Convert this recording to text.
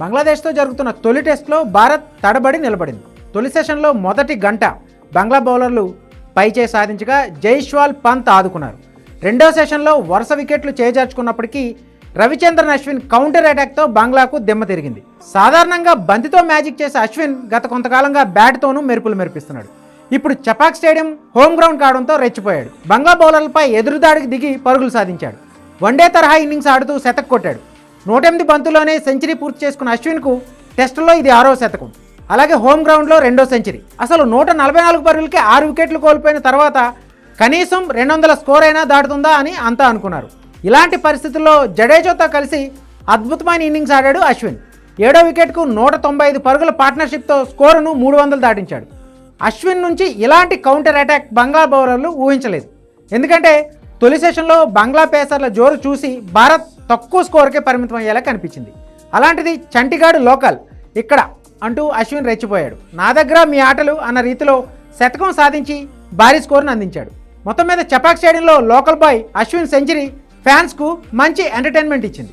బంగ్లాదేశ్తో జరుగుతున్న తొలి టెస్ట్లో భారత్ తడబడి నిలబడింది. తొలి సెషన్లో మొదటి గంట బంగ్లా బౌలర్లు పైచే సాధించగా జైష్వాల్ పంత్ ఆదుకున్నారు. రెండో సెషన్లో వరుస వికెట్లు చేజార్చుకున్నప్పటికీ రవిచంద్రన్ అశ్విన్ కౌంటర్ అటాక్తో బంగ్లాకు దిమ్మ తిరిగింది. సాధారణంగా బంతితో మ్యాజిక్ చేసే అశ్విన్ గత కొంతకాలంగా బ్యాట్తోనూ మెరుపులు మెరిపిస్తున్నాడు. ఇప్పుడు చపాక్ స్టేడియం హోమ్ గ్రౌండ్ కావడంతో రెచ్చిపోయాడు. బంగ్లా బౌలర్లపై ఎదురుదాడికి దిగి పరుగులు సాధించాడు. వన్డే తరహా ఇన్నింగ్స్ ఆడుతూ శతక్ కొట్టాడు. నూట ఎనిమిది బంతుల్లోనే సెంచరీ పూర్తి చేసుకున్న అశ్విన్కు టెస్టులో ఇది ఆరో శతకం. అలాగే హోమ్ గ్రౌండ్లో రెండో సెంచరీ. అసలు నూట నలభై నాలుగు పరుగులకి ఆరు వికెట్లు కోల్పోయిన తర్వాత కనీసం రెండు వందల స్కోర్ అయినా దాటుతుందా అని అంతా అనుకున్నారు. ఇలాంటి పరిస్థితుల్లో జడేజాతో కలిసి అద్భుతమైన ఇన్నింగ్స్ ఆడాడు అశ్విన్. ఏడో వికెట్కు నూట తొంభై ఐదు పరుగుల పార్ట్నర్షిప్తో స్కోరును మూడు వందలు దాటించాడు. అశ్విన్ నుంచి ఇలాంటి కౌంటర్ అటాక్ బంగ్లా బౌలర్లు ఊహించలేదు. ఎందుకంటే తొలి సెషన్లో బంగ్లా పేసర్ల జోరు చూసి భారత్ తక్కువ స్కోర్కే పరిమితం అయ్యేలా కనిపించింది. అలాంటిది చంటిగాడు లోకల్. ఇక్కడ అంటూ అశ్విన్ రెచ్చిపోయాడు. నా దగ్గర మీ ఆటలు అన్న రీతిలో శతకం సాధించి భారీ స్కోర్ను అందించాడు. మొత్తం మీద చపాక్ స్టేడియంలో లోకల్ బాయ్ అశ్విన్ సెంచరీ ఫ్యాన్స్కు మంచి ఎంటర్టైన్మెంట్ ఇచ్చింది.